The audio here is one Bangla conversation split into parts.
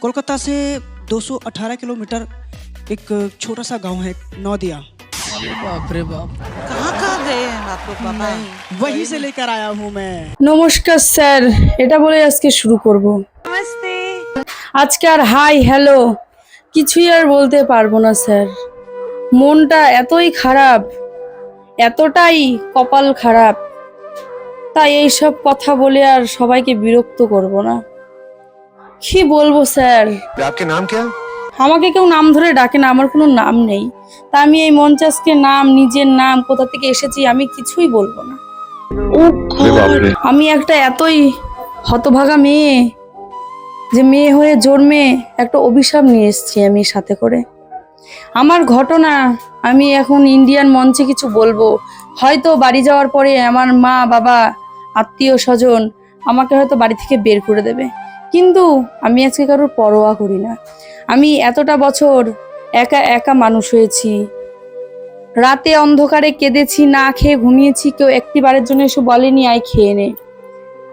कोलकाता से 218 किलोमीटर एक छोटा सा गांव है नौदिया बाप रे बाप कहाँ कहाँ गए हैं आप लोग पापा वहीं से लेकर आया हूँ मैं নমস্কার স্যার এটা বলে আজকে শুরু করব नमस्ते আজকে আর হাই হ্যালো কিছুই আর বলতে পারবো না স্যার মনটা এতই খারাপ এতটাই কপাল খারাপ তাই এইসব কথা বলে আর সবাইকে বিরক্ত করব না কি বলব স্যার? আপনার নাম কি? আমাকে কেউ নাম ধরে ডাকে না আমার কোনো নাম নেই। তা আমি এই মঞ্চাসকে নাম নিজের নাম কোথা থেকে এসেছি আমি কিছুই বলব না। আমি একটা এতই হতভাগা মেয়ে যে মেয়ে হয়ে জন্মে একটা অভিশাপ নিয়ে এসেছি আমি সাথে করে। আমার ঘটনা আমি এখন ইন্ডিয়ান মঞ্চে কিছু বলব। হয়তো বাড়ি যাওয়ার পরে আমার মা বাবা আত্মীয় স্বজন আমাকে হয়তো বাড়ি থেকে বের করে দেবে। কিন্তু আমি আজকে কারোর পরোয়া করি না। আমি এতটা বছর একা একা মানুষ হয়েছি। রাতে অন্ধকারে কেঁদেছি না খেয়ে ঘুমিয়েছি কেউ একটিবারের জন্য এসে বলেনি আয় খেয়ে নে।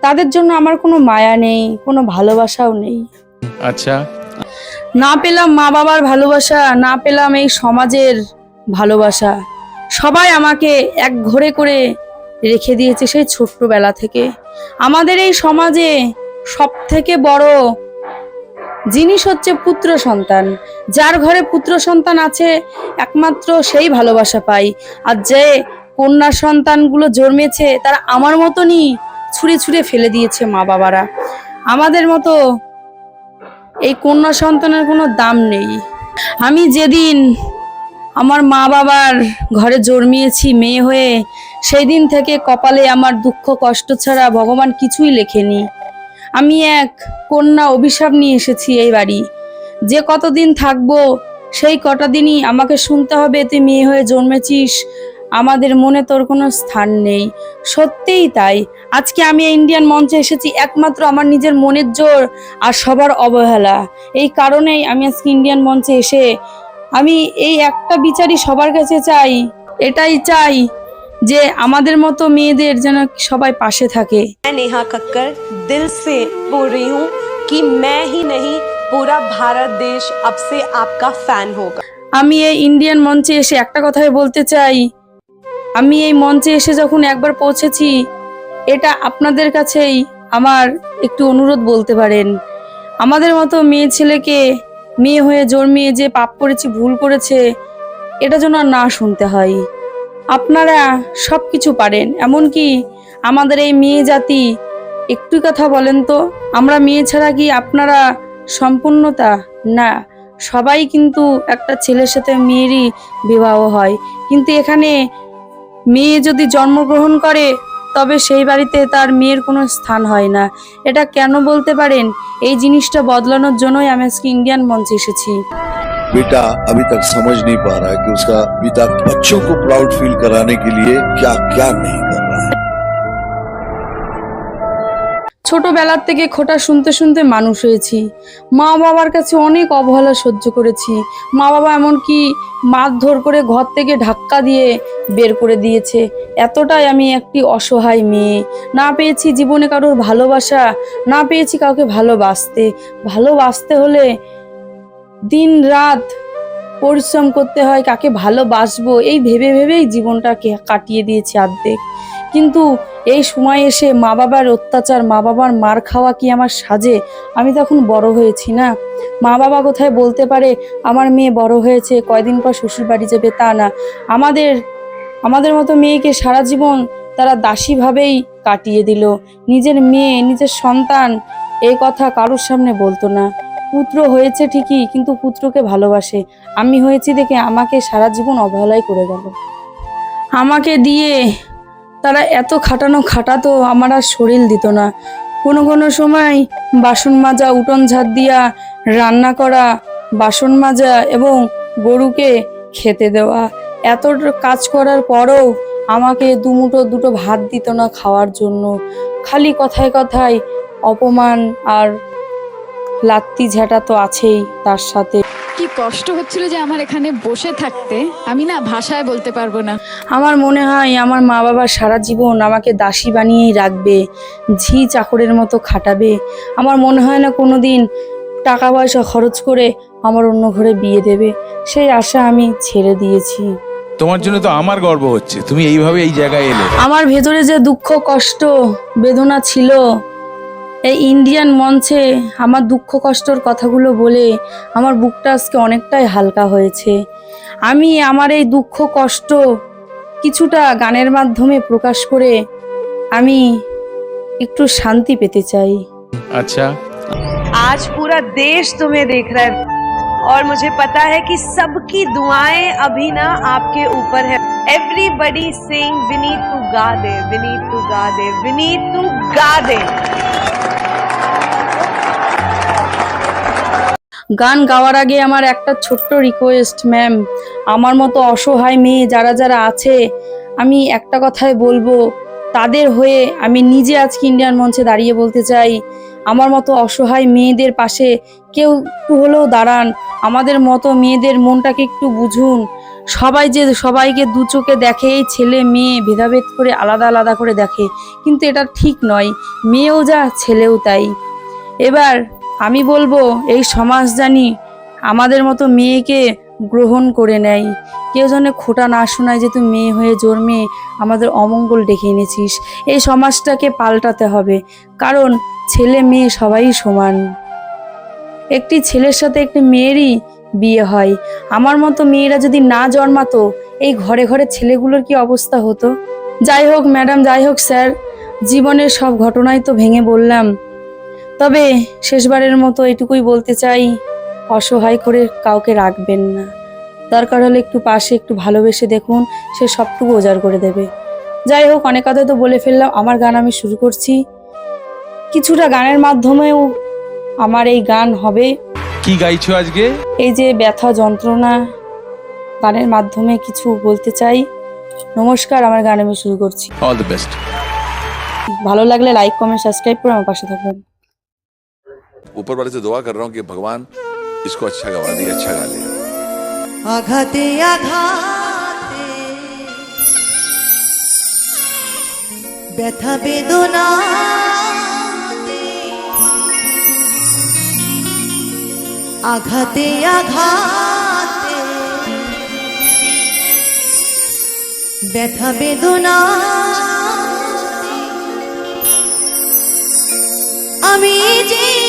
তাদের জন্য আমার কোনো মায়া নেই কোনো ভালোবাসাও নেই। আচ্ছা। না পেলাম মা বাবার ভালোবাসা না পেলাম এই সমাজের ভালোবাসা। সবাই আমাকে এক ঘরে করে রেখে দিয়েছে সেই ছোট্টবেলা থেকে। আমাদের এই সমাজে সব থেকে বড় জিনিস হচ্ছে পুত্র সন্তান। যার ঘরে পুত্র সন্তান আছে, একমাত্র সেই ভালোবাসা পাই আর যে কন্যা সন্তানগুলো জন্মেছে, তারা আমার মতনই ছুঁড়ে ছুঁড়ে ফেলে দিয়েছে মা বাবারা। আমাদের মতো এই কন্যা সন্তানের কোনো দাম নেই। আমি যেদিন আমার মা বাবার ঘরে জন্মিয়েছি, মেয়ে হয়ে সেই দিন থেকে কপালে আমার দুঃখ, কষ্ট ছাড়া ভগবান কিছুই লেখেনি। আমি এক কন্যা অভিশাপ নিয়ে এসেছি এই বাড়ি। যে কতদিন থাকব, সেই কটা দিনই আমাকে শুনতে হবে, তুই মেয়ে হয়ে জন্মেছিস। আমাদের মনে তোর কোনো স্থান নেই। সত্যিই তাই। আজকে আমি ইন্ডিয়ান মঞ্চে এসেছি একমাত্র আমার নিজের মনের জোর আর সবার অবহেলা। এই কারণেই আমি আজকে ইন্ডিয়ান মঞ্চে এসে আমি এই একটা বিচারই সবার কাছে চাই। এটাই চাই। যে আমাদের মতো মেয়েদের যেন সবাই পাশে থাকে मैं नेहा कक्कर दिल से बोल रही हूँ कि मैं ही नहीं पूरा भारत देश अब से आपका फैन होगा আমি এই ইন্ডিয়ান মঞ্চে এসে একটা কথাই বলতে চাই আমি এই মঞ্চে এসে যখন একবার পৌঁছেছি এটা আপনাদের কাছেই আমার একটু অনুরোধ বলতে পারেন আমাদের মতো মেয়ে ছেলেকে মেয়ে হয়ে জন্মিয়ে যে পাপ করেছি ভুল করেছে এটা যেন আর না শুনতে হয় আপনারা সব কিছু পারেন, এমনকি আমাদের এই মেয়ে জাতি। একটু কথা বলেন তো, আমরা মেয়ে ছাড়া কি আপনারা সম্পূর্ণতা? না, সবাই কিন্তু একটা ছেলের সাথে মেয়েরই বিবাহ হয়। কিন্তু এখানে মেয়ে যদি জন্মগ্রহণ করে, তবে সেই বাড়িতে তার মেয়ের কোনো স্থান হয় না। এটা কেন বলতে পারেন? এই জিনিসটা বদলানোর জন্যই আমি আজকে ইন্ডিয়ান মঞ্চে এসেছি। बेटा अभी तक समझ नहीं पा रहा है कि उसका पिता बच्चों को प्राउड फील कराने के लिए क्या क्या नहीं कर रहा है ছোটবেলার থেকে খোটা শুনতে শুনতে মানুষ হয়েছি মা বাবার কাছে অনেক অবহেলা সহ্য করেছি মা বাবা এমনকি মারধর করে ঘর থেকে ধাক্কা দিয়ে বের করে দিয়েছে এতটাই আমি একটি অসহায় মেয়ে না পেয়েছি জীবনে কারোর ভালোবাসা না পেয়েছি কাউকে ভালোবাসতে ভালোবাসতে হলে দিন রাত পরিশ্রম করতে হয়, কাকে ভালোবাসবো? এই ভেবে ভেবেই জীবনটাকে কাটিয়ে দিয়েছি আর্ধেক। কিন্তু এই সময় এসে মা বাবার অত্যাচার মা বাবার মার খাওয়া কি আমার সাজে? আমি তখন বড় হয়েছি না? মা বাবা কোথায় বলতে পারে, আমার মেয়ে বড় হয়েছে, কয়দিন পর শ্বশুর বাড়ি যাবে তা না। আমাদের আমাদের মতো মেয়েকে সারা জীবন তারা দাসীভাবেই কাটিয়ে দিল। নিজের মেয়ে, নিজের সন্তান এই কথা কারোর সামনে বলতো না। পুত্র হয়েছে ঠিকই, কিন্তু পুত্রকে ভালোবাসে। আমি হয়েছি দেখে আমাকে সারা জীবন অবহেলাই করে গেল। আমাকে দিয়ে তারা এত খাটানো খাটাতো আমার আর শরীর দিত না। কোনো কোনো সময় বাসন মাজা, উঠোন ঝাড় দিয়া রান্না করা, বাসন মাজা এবং গরুকে খেতে দেওয়া, এত কাজ করার পরও আমাকে দুমুঠো দুটো ভাত দিত না খাওয়ার জন্য। খালি কথায় কথায় অপমান আর লাত্তি ঝাঁটা তো আছেই তার সাথে। কি কষ্ট হচ্ছিল যে আমার এখানে বসে থাকতে। আমি না ভাষায় বলতে পারব না। আমার মনে হয় আমার মা বাবা সারা জীবন আমাকে দাসী বানিয়েই রাখবে ঝি চাকরের মতো খাটাবে। আমার মনে হয় না কোনোদিন টাকা পয়সা খরচ করে আমার অন্য ঘরে বিয়ে দেবে। সেই আশা আমি ছেড়ে দিয়েছি। তোমার জন্য তো আমার গর্ব হচ্ছে। তুমি এইভাবে এই জায়গায় এলে। আমার ভেতরে যে দুঃখ কষ্ট বেদনা ছিল এই ইন্ডিয়ান মঞ্চে আমার দুঃখ কষ্টর কথাগুলো বলে আমার বুকটা আজকে অনেকটাই হালকা হয়েছে আমি আমার এই দুঃখ কষ্ট কিছুটা গানের মাধ্যমে প্রকাশ করে আমি একটু শান্তি পেতে চাই আচ্ছা आज पूरा देश तुम्हें देख रहा है और मुझे पता है कि सबकी दुआएं अभी ना आपके ऊपर है एवरीबडी सिंग विनीत तू गा दे विनीत तू गा दे विनीत तू गा दे গান গাওয়ার আগে আমার একটা ছোট্ট রিকোয়েস্ট ম্যাম আমার মতো অসহায় মেয়ে যারা যারা আছে, আমি একটা কথাই বলব। তাদের হয়ে আমি নিজে আজকে ইন্ডিয়ান মঞ্চে দাঁড়িয়ে বলতে চাই। আমার মতো অসহায় মেয়েদের পাশে কেউ একটু হলেও দাঁড়ান। আমাদের মতো মেয়েদের মনটাকে একটু বুঝুন। সবাই যে, সবাইকে দু চোখে দেখে, এই ছেলে মেয়ে ভেদাভেদ করে আলাদা আলাদা করে দেখে। কিন্তু এটা ঠিক নয়। মেয়েও যা, ছেলেও তাই। এবার আমি বলব, এই সমাজ জানি আমাদের মতো মেয়েকে গ্রহণ করে নেয়। কেউ যেন খোটা না শোনায় যে তুই মেয়ে হয়ে জন্মে আমাদের অমঙ্গল ডেকে এনেছিস। এই সমাজটাকে পাল্টাতে হবে, কারণ ছেলে মেয়ে সবাই সমান। একটি ছেলের সাথে একটি মেয়েরই বিয়ে হয়। আমার মতো মেয়েরা যদি না জন্মাতো, এই ঘরে ঘরে ছেলেগুলোর কি অবস্থা হতো? যাই হোক ম্যাডাম, যাই হোক স্যার, জীবনের সব ঘটনাই তো ভেঙে বললাম। তবে শেষবারের মতো এটুকুই বলতে চাই অসহায় করে কাউকে রাখবেন না। দরকার হলে একটু পাশে একটু ভালোবেসে দেখুন সে সবটুকু উজাড় করে দেবে। যাই হোক অনেক কথা তো বলে ফেললাম আমার গান আমি শুরু করছি। কিছুটা গানের মাধ্যমেও আমার এই গান হবে। কি গাইছো আজকে? এই যে ব্যথা যন্ত্রণা গানের মাধ্যমে কিছু বলতে চাই। নমস্কার আমার গান আমি শুরু করছি। অল দ্য বেস্ট ভালো লাগলে লাইক কমেন্ট সাবস্ক্রাইব করে আমার পাশে থাকবেন। ऊपर वाले से दुआ कर रहा हूँ कि भगवान इसको अच्छा गवा दे अच्छा गा ले আঘাতে আঘাতে ব্যথা বেদনা আঘাতে আঘাতে ব্যথা বেদনা আমি যে কত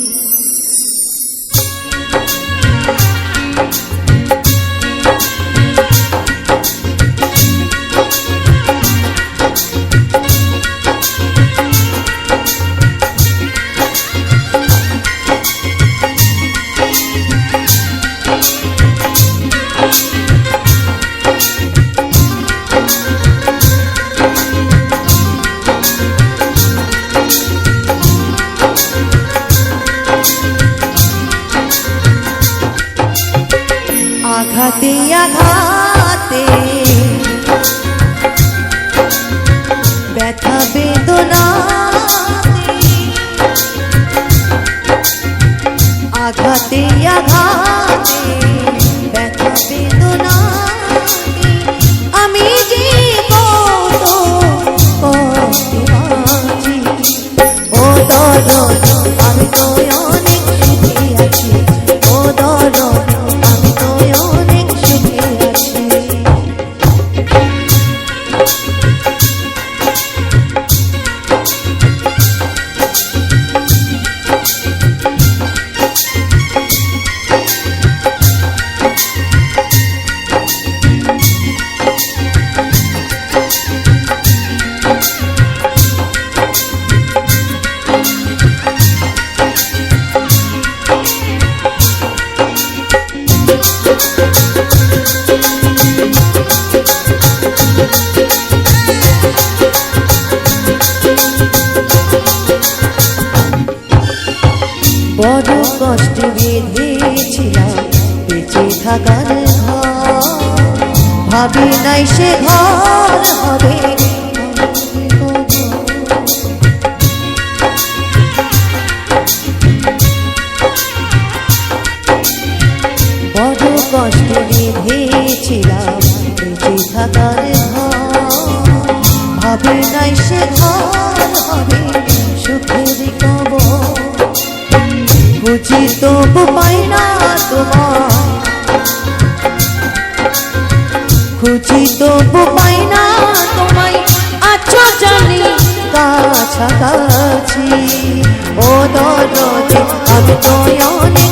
আঘাতে পাবি নাই সে ঘর হবে বড় কষ্ট বেঁধেছিলাম বেঁচে থাকার ভাবি নাই সে ঘর হবে সুখের কব বুঝি তবু পাই না তোমার খুঁজি তবু পাই না তোমায় আছো জানি। কাছাকাছি। ও দরদে আমি তো অনেক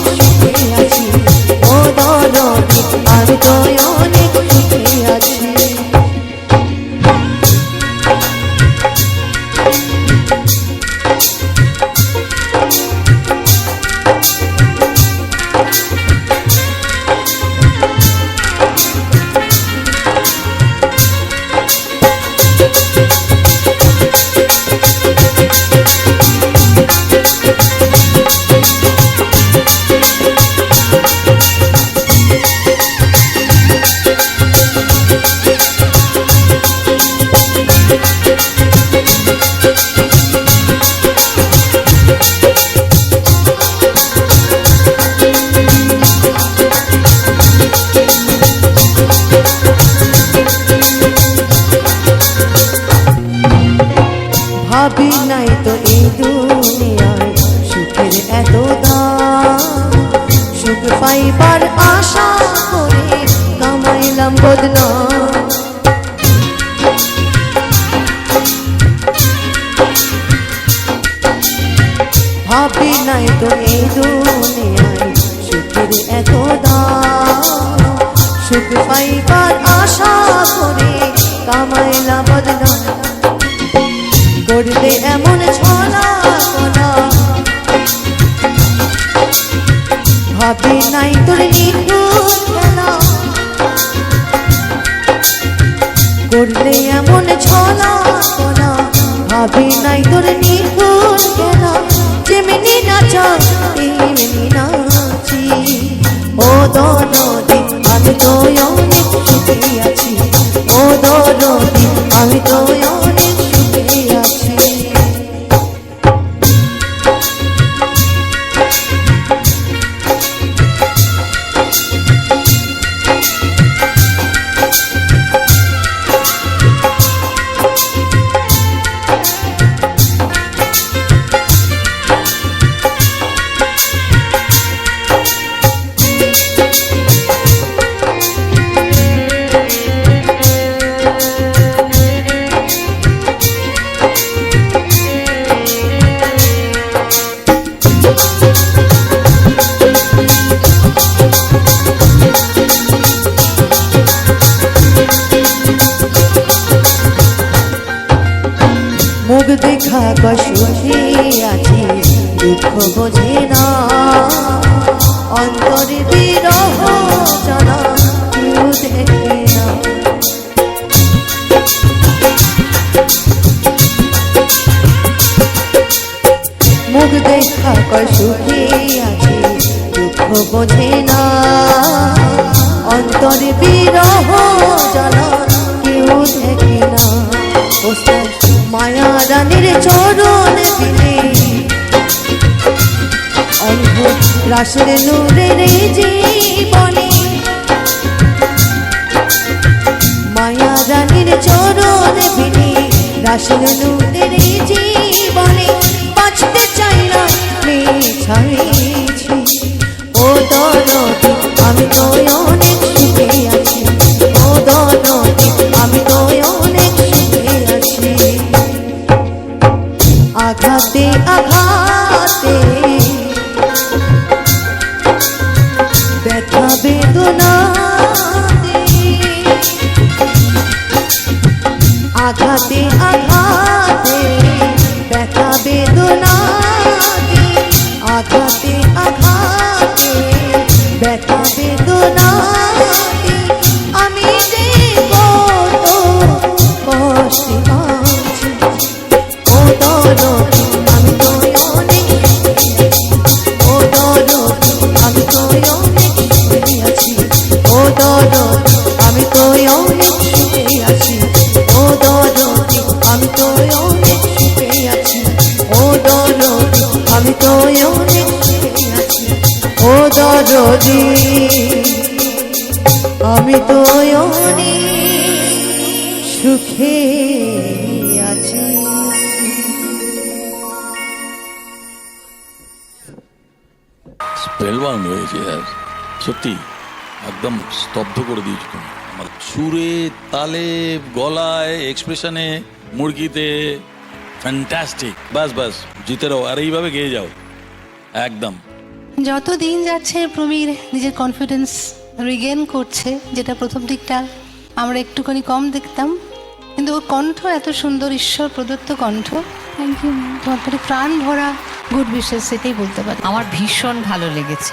নাই তো এই দুনিয়ায় সুখের এত দাম। সুখ পাইবার আশা করে কামাইলাম বদনাম। ভাবি নাই তো এই দুনিয়ায় সুখের এত দাম। সুখ পাইবার আশা করে কামাইলাম বদনাম। করলে এমন ছলা ভাবি নাই তোর নিখুঁত খেলা। করলে এমন ছলা ভাবি নাই তোর নিখুঁত খেলা। যেমনি নাচা তেমনি নাচি। ও দরদি রাসের নূরের জীবনে। মায়া রানীর চরণ বিনে রাসের নূরের আমি তো সুখে আছি। স্পেলবাউন্ড হয়েছে আর সত্যি, একদম স্তব্ধ করে দিয়েছ আমার সুরে, তালে, গলায় এক্সপ্রেশনে মুরগিতে ফ্যান্টাস্টিক বাস বাস, জিতে রাও, আর এইভাবে গেয়ে যাও। একদম। যত দিন যাচ্ছে প্রবীর নিজের কনফিডেন্স রিগেন করছে যেটা প্রথম দিকটা আমরা একটুখানি কম দেখতাম। কিন্তু ওর কণ্ঠ এত সুন্দর ঈশ্বর প্রদত্ত কণ্ঠ। থ্যাংক ইউ তোমার প্রাণ ভরা গুড বিশেষ সেটাই বলতে পারি। আমার ভীষণ ভালো লেগেছে।